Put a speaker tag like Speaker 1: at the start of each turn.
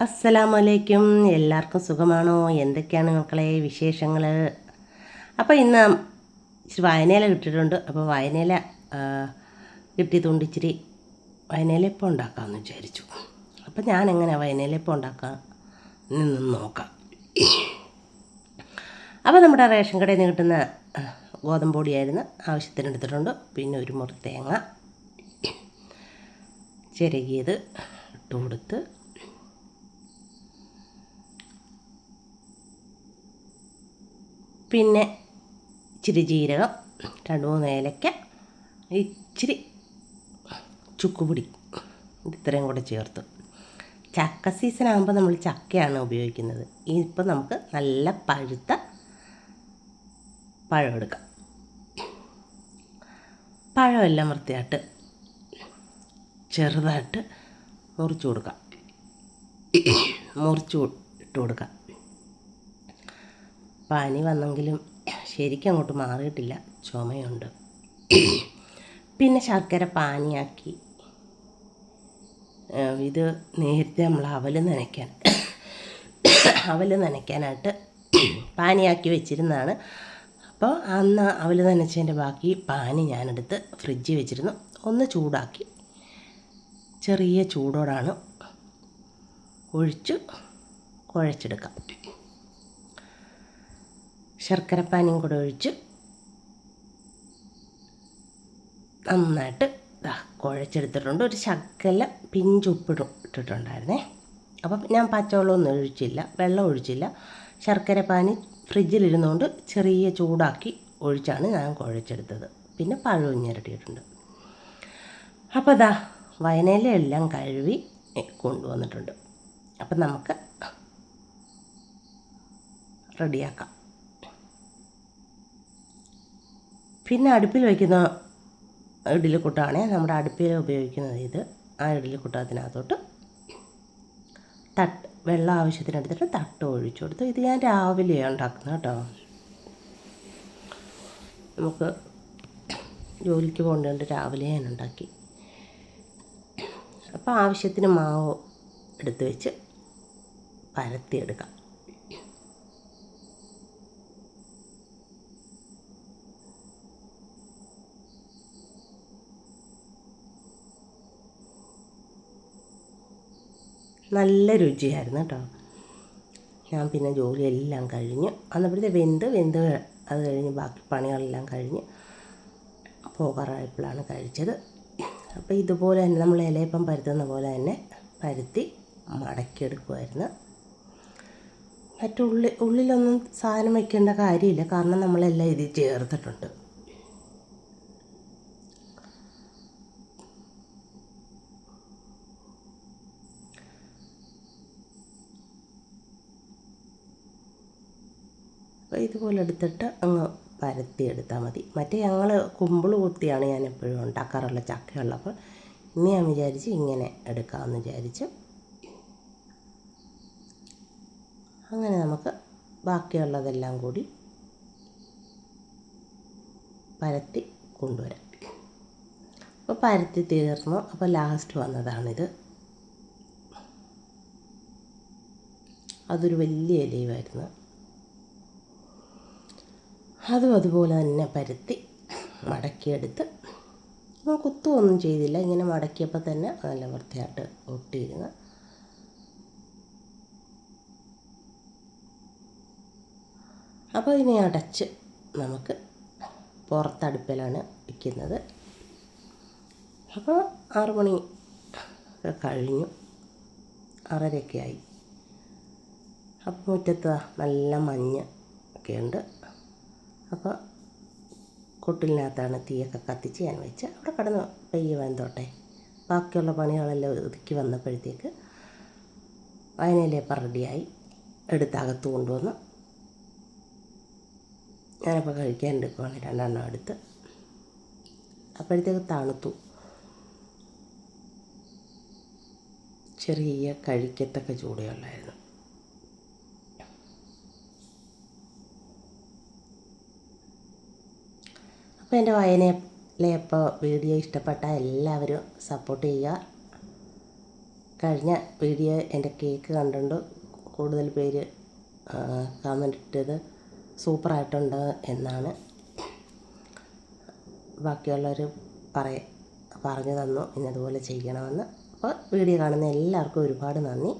Speaker 1: അസ്സലാമലൈക്കും. എല്ലാവർക്കും സുഖമാണോ? എന്തൊക്കെയാണ് മക്കളെ വിശേഷങ്ങൾ അപ്പോൾ ഇന്ന് ഇച്ചിരി വായനയില കിട്ടിയിട്ടുണ്ട്. അപ്പോൾ വായനയില കിട്ടിയതുകൊണ്ട് ഇച്ചിരി വായനയിലപ്പം ഉണ്ടാക്കാമെന്ന് വിചാരിച്ചു. അപ്പോൾ ഞാൻ എങ്ങനെ വായനയിലിപ്പം ഉണ്ടാക്കാം നിന്ന് നോക്കാം. അപ്പോൾ നമ്മുടെ റേഷൻ കടയിൽ നിന്ന് കിട്ടുന്ന ആ, ഗോതമ്പ് പൊടിയായിരുന്നു. ആവശ്യത്തിന് എടുത്തിട്ടുണ്ട്. പിന്നെ ഒരു മുറി തേങ്ങ. ചിരകിയത് ഇട്ട് കൊടുത്ത് പിന്നെ ഇച്ചിരി ജീരകം രണ്ട് മൂന്ന് ഏലക്ക ഇച്ചിരി ചുക്കുപൊടി ഇത്രയും കൂടെ ചേർത്ത്. ചക്ക സീസൺ ആകുമ്പോൾ നമ്മൾ ചക്കയാണ് ഉപയോഗിക്കുന്നത്. ഇപ്പം നമുക്ക് നല്ല പഴുത്ത പഴം എടുക്കാം. പഴമെല്ലാം വൃത്തിയായിട്ട് ചെറുതായിട്ട് മുറിച്ചു കൊടുക്കാം. മുറിച്ചു ഇട്ട് കൊടുക്കാം. പനി വന്നെങ്കിലും ശരിക്കും അങ്ങോട്ട് മാറിയിട്ടില്ല. ചുമയുണ്ട്. പിന്നെ ശർക്കര പാനിയാക്കി. ഇത് നേരത്തെ നമ്മൾ അവൽ നനയ്ക്കാൻ അവൽ നനയ്ക്കാനായിട്ട് പാനിയാക്കി വെച്ചിരുന്നതാണ്. അപ്പോൾ അന്ന് അവൽ നനച്ചതിന്റെ ബാക്കി പാനി ഞാനെടുത്ത് ഫ്രിഡ്ജിൽ വെച്ചിരുന്നു. ഒന്ന് ചൂടാക്കി ചെറിയ ചൂടോടാണ് ഒഴിച്ച് കുഴച്ചെടുക്കാം. ശർക്കരപ്പാനിയും കൂടെ ഒഴിച്ച് നന്നായിട്ട് ഇതാ കുഴച്ചെടുത്തിട്ടുണ്ട്. ഒരു ശക്കല പിഞ്ചുപ്പിടും ഇട്ടിട്ടുണ്ടായിരുന്നേ. അപ്പം ഞാൻ പച്ചവെള്ളമൊന്നും ഒഴിച്ചില്ല വെള്ളം ഒഴിച്ചില്ല. ശർക്കരപ്പാനി ഫ്രിഡ്ജിലിരുന്നുകൊണ്ട് ചെറിയ ചൂടാക്കി ഒഴിച്ചാണ് ഞാൻ കുഴച്ചെടുത്തത്. പിന്നെ പഴവും ഞെരട്ടിയിട്ടുണ്ട് അപ്പോൾ ദാ വയനയിലെല്ലാം കഴുകി കൊണ്ടുവന്നിട്ടുണ്ട്. അപ്പം നമുക്ക് റെഡിയാക്കാം. പിന്നെ അടുപ്പിൽ വയ്ക്കുന്ന ഇഡ്ഡലിക്കുട്ടാണ് നമ്മുടെ അടുപ്പിൽ ഉപയോഗിക്കുന്നത് ഇത്. ആ ഇഡ്ഡലിക്കുട്ടത്തിനകത്തോട്ട് തട്ട് വെള്ളം ആവശ്യത്തിനെടുത്തിട്ട് തട്ട് ഒഴിച്ചു കൊടുത്തു. ഇത് ഞാൻ രാവിലെ ഉണ്ടാക്കുന്നത് കേട്ടോ. നമുക്ക് ജോലിക്ക് പോകേണ്ടതുകൊണ്ട് രാവിലെ ഞാൻ ഉണ്ടാക്കി. അപ്പോൾ ആവശ്യത്തിന് മാവ് എടുത്ത് വെച്ച് പരത്തിയെടുക്കാം നല്ല രുചിയായിരുന്നു കേട്ടോ ഞാൻ പിന്നെ ജോലിയെല്ലാം കഴിഞ്ഞ് അന്നപ്പോഴത്തെ വെന്ത് വെന്ത് അത് കഴിഞ്ഞ് ബാക്കി പണികളെല്ലാം കഴിഞ്ഞ് പോകാറായപ്പോഴാണ് കഴിച്ചത്. അപ്പോൾ ഇതുപോലെ തന്നെ നമ്മൾ ഇലയപ്പം പരത്തുന്ന പോലെ തന്നെ പരത്തി മടക്കിയെടുക്കുമായിരുന്നു മറ്റുള്ളി ഉള്ളിലൊന്നും സാധനം വയ്ക്കേണ്ട കാര്യമില്ല. കാരണം നമ്മളെല്ലാം ഇതിൽ ചേർത്തിട്ടുണ്ട്. ഇതുപോലെ എടുത്തിട്ട് അങ്ങ് പരത്തി എടുത്താൽ മതി. മറ്റേ ഞങ്ങൾ കുമ്പിൾ കുത്തിയാണ് ഞാൻ എപ്പോഴും ഉണ്ടാക്കാറുള്ള ചക്കയുള്ളപ്പോൾ. ഇനി ഞാൻ വിചാരിച്ച് ഇങ്ങനെ എടുക്കാമെന്ന് വിചാരിച്ചു അങ്ങനെ നമുക്ക് ബാക്കിയുള്ളതെല്ലാം കൂടി പരത്തി കൊണ്ടുവരാം. അപ്പോൾ പരത്തി തീർന്നു. അപ്പോൾ ലാസ്റ്റ് വന്നതാണിത്. അതൊരു വലിയ ഇലയുമായിരുന്നു. അതും അതുപോലെ തന്നെ പരത്തി മടക്കിയെടുത്ത് കുത്തും ഒന്നും ചെയ്തില്ല. ഇങ്ങനെ മടക്കിയപ്പോൾ തന്നെ നല്ല വൃത്തിയായിട്ട് ഒട്ടിയിരുന്ന് അപ്പോൾ ഇനി അടച്ച് നമുക്ക് പുറത്തടുപ്പിലാണ് വയ്ക്കുന്നത് അപ്പോൾ ആറു മണി കഴിഞ്ഞു. ആറരയൊക്കെ ആയി. അപ്പോൾ മുറ്റത്ത് നല്ല മഞ്ഞ് ഒക്കെ ഉണ്ട് അപ്പോൾ കൊട്ടിലിനകത്താണ് തീയൊക്കെ കത്തിച്ച് ഞാൻ വെച്ച് അവിടെ കിടന്ന് പെയ്യ വെന്തോട്ടെ. ബാക്കിയുള്ള പണികളെല്ലാം ഒതുക്കി വന്നപ്പോഴത്തേക്ക് വയനയിലേപ്പം റെഡിയായി എടുത്തകത്ത് കൊണ്ടുവന്നു ഞാനപ്പോൾ കഴിക്കാൻ എടുക്കുവാണ് രണ്ടെണ്ണം എടുത്ത്. അപ്പോഴത്തേക്ക് തണുത്തു. ചെറിയ കഴിക്കത്തക്ക ചൂടുകളുണ്ടായിരുന്നു അപ്പോൾ എന്റെ വായനയിലെ ഇപ്പോൾ വീഡിയോ ഇഷ്ടപ്പെട്ട എല്ലാവരും സപ്പോർട്ട് ചെയ്യുക. കഴിഞ്ഞ വീഡിയോ എന്റെ കേക്ക് കണ്ടുകൊണ്ട് കൂടുതൽ പേര് കമന്റ് ഇട്ടത് സൂപ്പറായിട്ടുണ്ട് എന്നാണ് ബാക്കിയുള്ളവർ പറയ പറഞ്ഞു തന്നു. ഇന്നതുപോലെ ചെയ്യണമെന്ന്. അപ്പോൾ വീഡിയോ കാണുന്ന എല്ലാവർക്കും ഒരുപാട് നന്ദി.